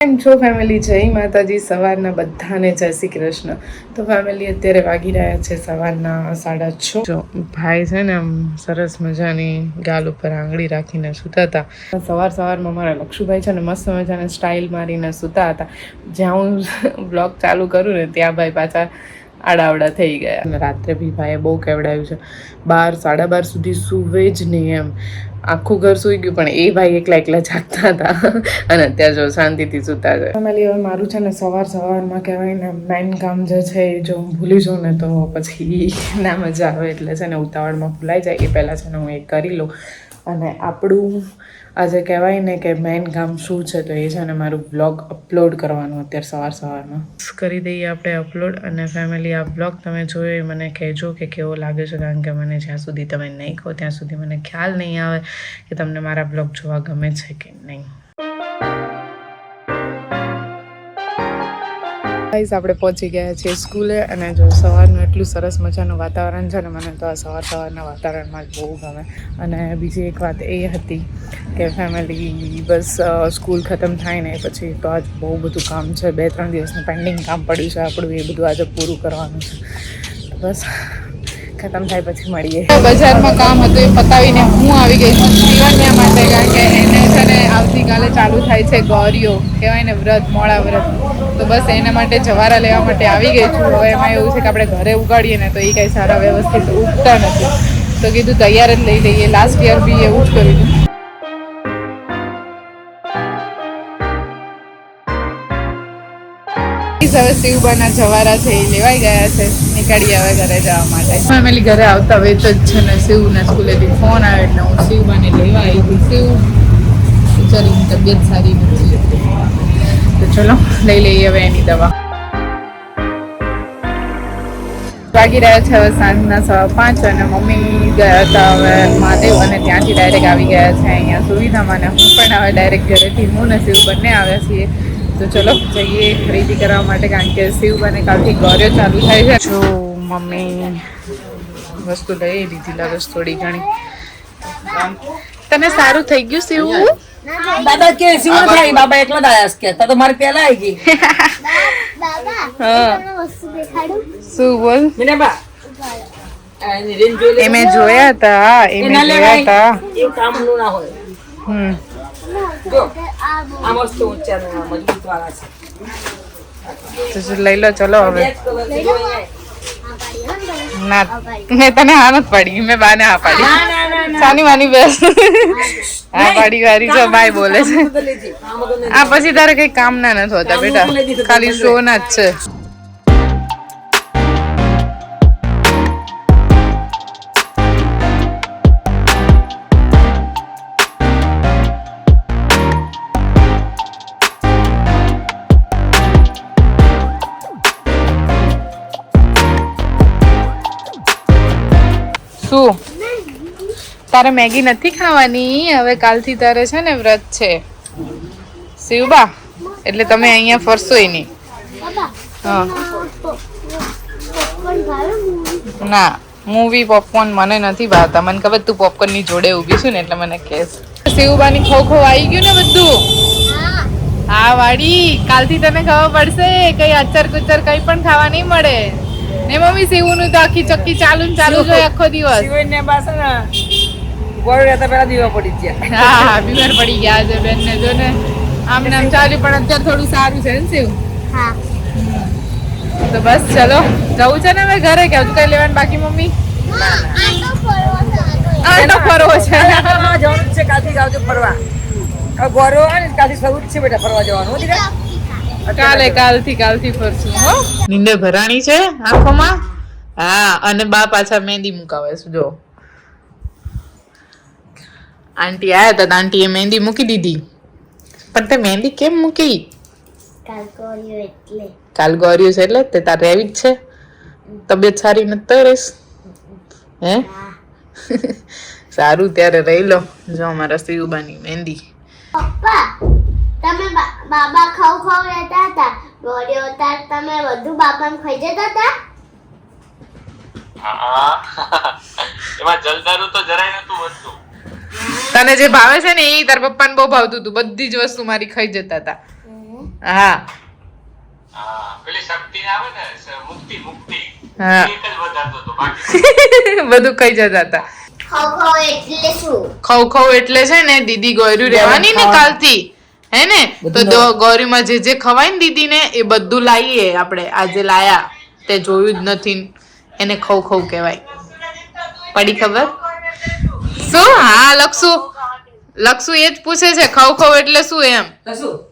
કેમ છો ફેમિલી જય માતાજી. સવારના બધાને જય શ્રી કૃષ્ણ. તો ફેમિલી અત્યારે વાગી રહ્યા છે સવારના સાડા છ. ભાઈ છે ને આમ સરસ મજાની ગાલ ઉપર આંગળી રાખીને સૂતા હતા. સવાર સવારમાં મારા લક્ષુભાઈ છે ને મસ્ત મજાને સ્ટાઇલ મારીને સૂતા હતા. જ્યાં હું બ્લોગ ચાલુ કરું ને ત્યાં ભાઈ પાછા આડાવડા થઈ ગયા. અને રાત્રે બી ભાઈએ બહુ કેવડાવ્યું છે. બાર સાડા બાર સુધી સૂવે જ નહીં એમ. આખું ઘર સૂઈ ગયું પણ એ ભાઈ એકલા એકલા જાગતા હતા. અને અત્યારે જો શાંતિથી સૂતા છે. ફેમિલી હવે મારું છે ને સવાર સવારમાં કહેવાય ને મેઇન કામ જે છે એ જો હું ભૂલી જાઉં ને તો પછી ના મજા આવે. એટલે છે ને ઉતાવળમાં ભૂલાઈ જાય. એ પહેલાં છે ને હું એ કરી લઉં. અને આપણું આજે કહેવાય ને કે મેઇન કામ શું છે તો એ છે ને મારું બ્લોગ અપલોડ કરવાનું અત્યારે સવાર સવારમાં. કરી દઈએ આપણે અપલોડ અને ફેમિલી આ બ્લોગ તમે જોયો એ મને કહેજો કે કેવો લાગે છે, કારણ કે મને જ્યાં સુધી તમે નહીં કહો ત્યાં સુધી મને ખ્યાલ નહીં આવે કે તમને મારા બ્લોગ જોવા ગમે છે કે નહીં. ગાઈઝ આપણે પહોંચી ગયા છીએ સ્કૂલે અને જો સવારનું એટલું સરસ મજાનું વાતાવરણ છે ને, મને તો આ સવાર સવારના વાતાવરણમાં જ બહુ ગમે. અને બીજી એક વાત એ હતી કે ફેમિલી બસ સ્કૂલ ખતમ થાય ને પછી તો આજ બહુ બધું કામ છે. બે ત્રણ દિવસનું પેન્ડિંગ કામ પડ્યું છે આપણું, એ બધું આજે પૂરું કરવાનું છે. બસ ખતમ થાય પછી મળીએ. બજારમાં કામ હતું એ પતાવીને હું આવી ગઈ છું શિવન્યા માટે, કારણ કે એને છે ને આવતીકાલે ચાલુ થાય છે ગૌરીઓ, કહેવાય ને વ્રત મોડા વ્રત. તો બસ એના માટે જવારા લેવા માટે આવી ગઈ છું. હવે એમાં એવું છે કે આપણે ઘરે ઉગાડીએ ને તો એ કંઈ સારા વ્યવસ્થિત ઉગતા નથી. તો કીધું તૈયાર જ લઈ લઈએ. લાસ્ટ યર બી એવું જ કર્યું હતું. હવે શિવબાના જવારા છે, એ લેવાઈ ગયા છે. નીકળીએ આવે ઘરે જવા માટે. ફેમિલી ઘરે આવતા વેત જ છે ને શિવના સ્કૂલેથી ફોન આવ્યો એટલે હું શિવબાને લેવા આવી હતી શિવ બિચારીની તબિયત સારી નથી. તો ચલો, લઈ લઈએ હવે એની દવા. વાગી રહ્યા છે હવે સાંજના સવા પાંચ અને મમ્મી ગયા હતા હવે મહાદેવ અને ત્યાંથી ડાયરેક્ટ આવી ગયા છે અહીંયા સુવિધામાં અને હું પણ હવે ડાયરેક્ટ ઘરેથી હું ને શિવ બંને આવ્યા છીએ. તો ચલો જઈએ ખરીદી કરવા માટે કારણ કે શિવ અને કાલથી ગૌર્ય ચાલુ થાય છે. જો મમ્મી વસ્તુ લઈ લીધી લાગે થોડી ઘણી. તને સારું થઈ ગયું શિવ? દાદા કે શિવ થાય બાબા એકલા દાયા કે તો મારે પેલા આવી ગઈ. હા. શું બોલ? મીનાબા આ એની રેન્જ જોઈ લે. એ મેં જોયા હતા એ એ મેં ના જોયા હતા. એવું કામનું ના હોય. હમ. જો આ મસ્ત ઊંચા મજબૂત વાળા છે. લઈ લો ચલો હવે. ના મેં તને હા નથી પાડી મેં બાને હા પાડી. ના ના ના ના. સાની વાની બેસ. હા પાડી વારી જો બાય બોલે છે. આ પછી તારે કઈ કામ ના નથી હોતા બેટા. ખાલી શો ના જ છે. તારે મેગી નથી ખાવાની? હવે કાલથી તારે છે ને વ્રત છે. શિવબા એટલે તમે અહીંયા ફરશો નહીં હા. ના મૂવી પોપકોર્ન મને નથી ભાવતા. મને ખબર તું પોપકોર્નની જોડે ઊભી છું ને એટલે મને કેસ શિવબાની ખો ખો આવી ગયું ને બધું? હા વાડી. કાલથી તને ખબર પડશે કઈ અચર કુચર કઈ પણ ખાવા નહીં મળે. ને મમ્મી શિવનું તો આખી ચક્કી ચાલુ ને ચાલુ જ હોય આખો દિવસ. શિવને પાસે ગોળ રહેતા પહેલા દીવા પડી ગયા. હા બીમાર પડી ગયા છે બેન ને જો ને આમ નામ ચાલ્યું પણ અત્યારે થોડું સારું છે ને શિવ તો બસ ચલો. જવું છે ને હવે ઘરે કે હજુ કઈ લેવાનું બાકી મમ્મી? આટો ફરવો છે. જવાનું જ છે કાલથી જાવજો ફરવા. ગોરો કાલથી શરૂ છે બેટા ફરવા જવાનું. દીકરા? કાલે કાલથી કાલથી ફરશું હો. નીંદે ભરાણી છે આંખોમાં? હા અને બા પાછા મહેંદી મુકાવે છે જો. આંટી આયા હતા તો આંટીએ મહેંદી મૂકી દીધી પણ તે મહેંદી કેમ મૂકી કાલ ગોર્યું છે એટલે તે તાર રહેવી જ છે તબિયત સારી નથી રહીશ હે સારું ત્યારે રહી લો જો અમારા શિવબાની મહેંદી પપ્પા તમે બા- બાબા ખાવ ખાવ રહેતા હતા ગોળીઓ તાર તમે બધું બાબા ખાઈ જતા હતા હા એમાં જલદારું તો જરાય નતું વધતું તને જે ભાવે છે ને એ તાર પપ્પાને બહુ ભાવતું હતું. બધી જ વસ્તુ મારી ખાઈ જતા હતા. હા. હા પેલી શક્તિ આવે ને સ- મુક્તિ મુક્તિ. હા. એક જ વધારતો હતો બાકી બધું. ખાઈ જતા હતા. ખવ ખવ એટલે શું? ખવ ખવ એટલે છે ને દીદી ગોયરું રહેવાની ને કાલથી. હે ને? તો ગોરીમાં જે જે ખવાય ને દીદી ને એ બધું લાવીએ આપણે. આજે લાયા તે જોયું જ નથી એને ખવ ખવ કહેવાય. પડી ખબર? શું હા લક્ષુ લક્ષુ એ જ પૂછે છે ખવ ખવ એટલે શું એમ?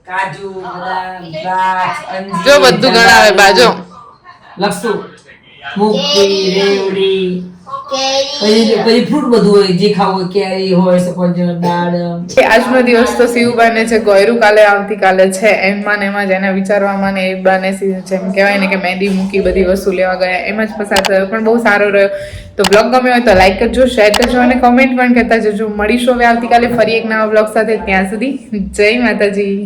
કાજુ બદામ જો બધું ગણાવે બાજો. લસુ મૂંગફળી રેવડી. પછી પછી ફ્રૂટ બધું હોય જે ખાવું હોય કેરી હોય સફરજન આજનો દિવસ તો શિવબાને છે ગોયરું કાલે આવતીકાલે છે. એમાં ને એમાં જ એને વિચારવામાં ને એ બાને જેમ કહેવાય ને કે મહેંદી મૂકી બધી વસ્તુ લેવા ગયા. એમ જ પસાર થયો. પણ બહુ સારો રહ્યો. તો બ્લોગ ગમ્યો હોય તો લાઈક કરજો શેર કરજો અને કમેન્ટ પણ કરતા જજો. મળીશું હવે આવતીકાલે ફરી એક નવા બ્લોગ સાથે. ત્યાં સુધી જય માતાજી.